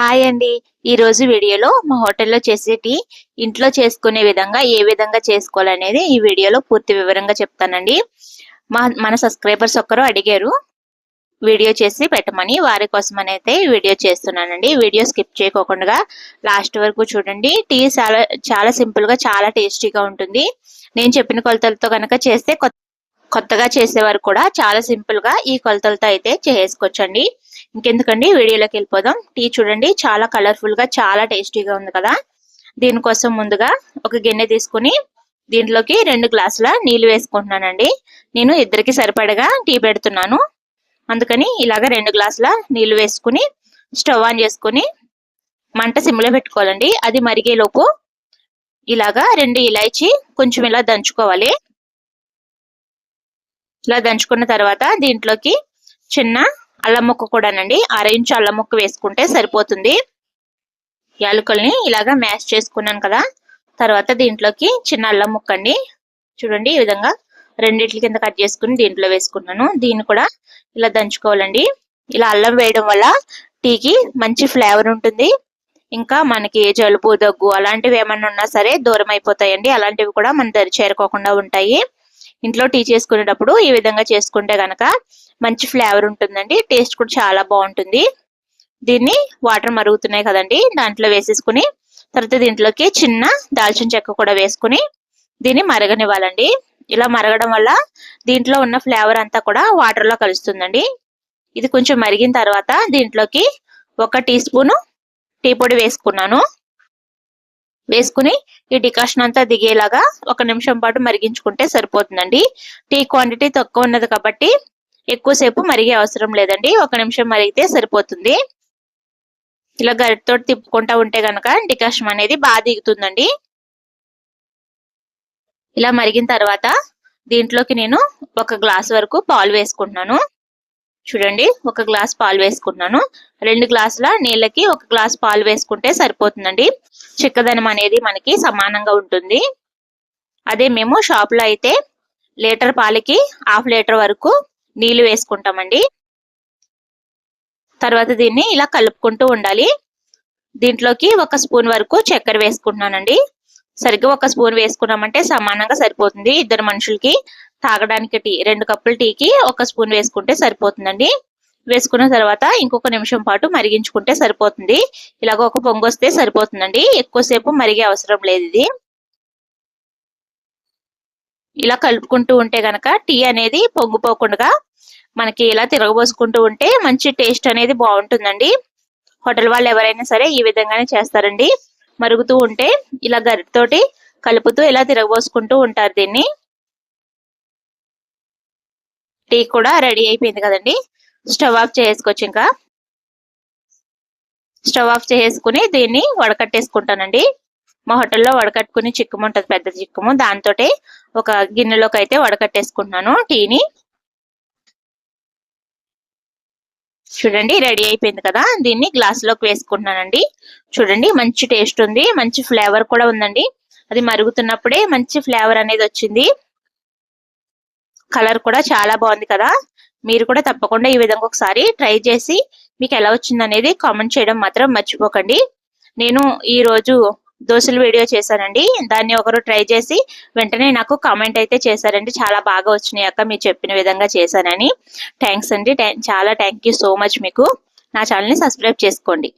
Hi అండి. ఈ రోజు వీడియోలో మా హోటల్లో చేసేటి ఇంట్లో చేసుకునే విధంగా ఏ విధంగా చేసుకోవాలనేది ఈ వీడియోలో పూర్తి వివరంగా చెప్తానండి. మా మన సబ్స్క్రైబర్స్ ఒక్కరు అడిగారు వీడియో చేసి పెట్టమని. వారి కోసం అయితే వీడియో చేస్తున్నానండి. వీడియో స్కిప్ చేయకోకుండా లాస్ట్ వరకు చూడండి. టీ చాలా చాలా సింపుల్గా చాలా టేస్టీగా ఉంటుంది. నేను చెప్పిన కొలతలతో కనుక చేస్తే కొత్త కొత్తగా చేసేవారు కూడా చాలా సింపుల్గా ఈ కొలతలతో అయితే చేసుకోవచ్చండి. ఇంకెందుకండి? వీడియోలోకి వెళ్ళిపోదాం. టీ చూడండి. చాలా కలర్ఫుల్గా చాలా టేస్టీగా ఉంది కదా? దీనికోసం ముందుగా ఒక గిన్నె తీసుకుని దీంట్లోకి రెండు గ్లాసుల నీళ్ళు వేసుకుంటున్నానండి. నేను ఇద్దరికి సరిపడగా టీ పెడుతున్నాను. అందుకని ఇలాగ రెండు గ్లాసుల నీళ్ళు వేసుకుని స్టవ్ ఆన్ చేసుకుని మంట సిమ్లో పెట్టుకోవాలండి. అది మరిగేలోపు ఇలాగా రెండు ఇలాచి కొంచెం ఇలా దంచుకోవాలి. ఇలా దంచుకున్న తర్వాత దీంట్లోకి చిన్న అల్లం ముక్క కూడానండి. అర అల్లం ముక్క వేసుకుంటే సరిపోతుంది. యాలకుల్ని ఇలాగా మ్యాష్ చేసుకున్నాను కదా. తర్వాత దీంట్లోకి చిన్న అల్లం ముక్క అండి. చూడండి ఈ విధంగా రెండిట్ల కింద కట్ చేసుకుని దీంట్లో వేసుకున్నాను. దీన్ని కూడా ఇలా దంచుకోవాలండి. ఇలా అల్లం వేయడం వల్ల టీకి మంచి ఫ్లేవర్ ఉంటుంది. ఇంకా మనకి జలుబు దగ్గు అలాంటివి ఏమన్నా ఉన్నా సరే దూరం అయిపోతాయండి. అలాంటివి కూడా మన దరి చేరుకోకుండా ఉంటాయి. ఇంట్లో టీ చేసుకునేటప్పుడు ఈ విధంగా చేసుకుంటే గనక మంచి ఫ్లేవర్ ఉంటుందండి. టేస్ట్ కూడా చాలా బాగుంటుంది. దీన్ని వాటర్ మరుగుతున్నాయి కదండి. దాంట్లో వేసేసుకుని తర్వాత దీంట్లోకి చిన్న దాల్చిన చెక్క కూడా వేసుకుని దీన్ని మరగనివ్వాలండి. ఇలా మరగడం వల్ల దీంట్లో ఉన్న ఫ్లేవర్ అంతా కూడా వాటర్లో కలుస్తుందండి. ఇది కొంచెం మరిగిన తర్వాత దీంట్లోకి ఒక టీ స్పూను టీ పొడి వేసుకున్నాను. వేసుకుని ఈ డికాషన్ అంతా దిగేలాగా ఒక నిమిషం పాటు మరిగించుకుంటే సరిపోతుందండి. టీ క్వాంటిటీ తక్కువ ఉన్నది కాబట్టి ఎక్కువసేపు మరిగే అవసరం లేదండి. ఒక నిమిషం మరిగితే సరిపోతుంది. ఇలా గరిటతో తిప్పుకుంటా ఉంటే గనక డికాషన్ అనేది బాగా దిగుతుందండి. ఇలా మరిగిన తర్వాత దీంట్లోకి నేను ఒక గ్లాస్ వరకు పాలు వేసుకుంటున్నాను. చూడండి ఒక గ్లాస్ పాలు వేసుకున్నాను. రెండు గ్లాసుల నీళ్ళకి ఒక గ్లాస్ పాలు వేసుకుంటే సరిపోతుందండి. చిక్కదనం అనేది మనకి సమానంగా ఉంటుంది. అదే మేము షాప్లో అయితే లీటర్ పాలకి హాఫ్ లీటర్ వరకు నీళ్ళు వేసుకుంటామండి. తర్వాత దీన్ని ఇలా కలుపుకుంటూ ఉండాలి. దీంట్లోకి ఒక స్పూన్ వరకు చక్కెర వేసుకుంటున్నానండి. సరిగ్గా ఒక స్పూన్ వేసుకున్నామంటే సమానంగా సరిపోతుంది ఇద్దరు మనుషులకి. తాగడానికి టీ రెండు కప్పుల టీకి ఒక స్పూన్ వేసుకుంటే సరిపోతుందండి. వేసుకున్న తర్వాత ఇంకొక నిమిషం పాటు మరిగించుకుంటే సరిపోతుంది. ఇలాగ ఒక పొంగు వస్తే సరిపోతుందండి. ఎక్కువసేపు మరిగే అవసరం లేదు ఇది. ఇలా కలుపుకుంటూ ఉంటే గనక టీ అనేది పొంగిపోకుండా మనకి ఇలా తిరగబోసుకుంటూ ఉంటే మంచి టేస్ట్ అనేది బాగుంటుందండి. హోటల్ వాళ్ళు ఎవరైనా సరే ఈ విధంగానే చేస్తారండి. మరుగుతూ ఉంటే ఇలా గరిటతోటి కలుపుతూ ఇలా తిరగబోసుకుంటూ ఉంటారు దీన్ని. టీ కూడా రెడీ అయిపోయింది కదండి. స్టవ్ ఆఫ్ చేసుకోవచ్చు ఇంకా. స్టవ్ ఆఫ్ చేసుకుని దీన్ని వడకట్టేసుకుంటానండి. మా హోటల్లో వడకట్టుకుని చిక్కుము ఉంటుంది పెద్ద చిక్కుము. దాంతో ఒక గిన్నెలోకి అయితే వడకట్టేసుకుంటున్నాను టీని. చూడండి రెడీ అయిపోయింది కదా. దీన్ని గ్లాస్లోకి వేసుకుంటున్నానండి. చూడండి మంచి టేస్ట్ ఉంది మంచి ఫ్లేవర్ కూడా ఉందండి. అది మరుగుతున్నప్పుడే మంచి ఫ్లేవర్ అనేది వచ్చింది. కలర్ కూడా చాలా బాగుంది కదా. మీరు కూడా తప్పకుండా ఈ విధంగా ఒకసారి ట్రై చేసి మీకు ఎలా వచ్చింది అనేది కామెంట్ చేయడం మాత్రం మర్చిపోకండి. నేను ఈ రోజు దోశల వీడియో చేశానండి. దాన్ని ఒకరు ట్రై చేసి వెంటనే నాకు కామెంట్ అయితే చేశారండి. చాలా బాగా వచ్చినాయి అక్క మీరు చెప్పిన విధంగా చేశానని. థ్యాంక్స్ అండి. చాలా థ్యాంక్ సో మచ్ మీకు. నా ఛానల్ని సబ్స్క్రైబ్ చేసుకోండి.